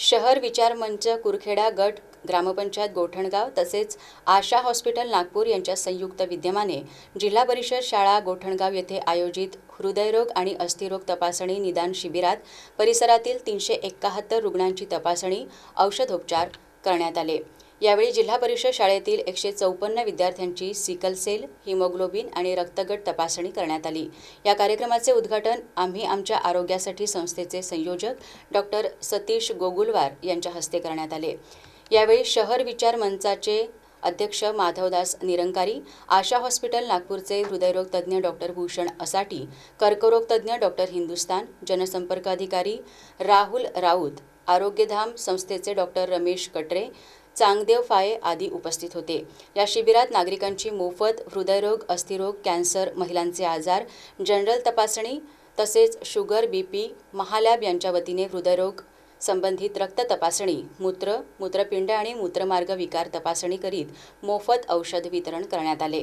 शहर विचार मंच कुरखेडा गट ग्रामपंचायत गोठणगाव तसेच आशा हॉस्पिटल नागपूर यांच्या संयुक्त विद्यमाने जिल्हा परिषद शाळा गोठणगाव येथे आयोजित हृदयरोग आणि अस्थिरोग तपासणी निदान शिबिरात परिसरातील तीनशे एकाहत्तर रुग्णांची तपासणी औषधोपचार करण्यात आले. यावेळी जिल्हा परिषद शाळेतील एकशे चौपन्न विद्यार्थ्यांची सिकल सेल हिमोग्लोबिन आणि रक्तगट तपासणी करण्यात आली. या कार्यक्रमाचे उद्घाटन आम्ही आमच्या आरोग्यासाठी संस्थेचे संयोजक डॉक्टर सतीश गोगुलवार यांच्या हस्ते करण्यात आले. यावेळी शहर विचार मंचाचे अध्यक्ष माधवदास निरंकारी आशा हॉस्पिटल नागपूरचे हृदयरोग तज्ज्ञ डॉक्टर भूषण असाटी कर्करोग तज्ज्ञ डॉक्टर हिंदुस्तान जनसंपर्क अधिकारी राहुल राऊत आरोग्यधाम संस्थेचे डॉक्टर रमेश कटरे चांगदेव फाये आदी उपस्थित होते. या शिबिरात नागरिकांची मोफत हृदयरोग अस्थिरोग कॅन्सर महिलांचे आजार जनरल तपासणी तसेच शुगर बीपी महालॅब यांच्या वतीने हृदयरोग संबंधित रक्त तपासणी मूत्र मूत्रपिंड आणि मूत्रमार्ग विकार तपासणी करीत मोफत औषध वितरण करण्यात आले.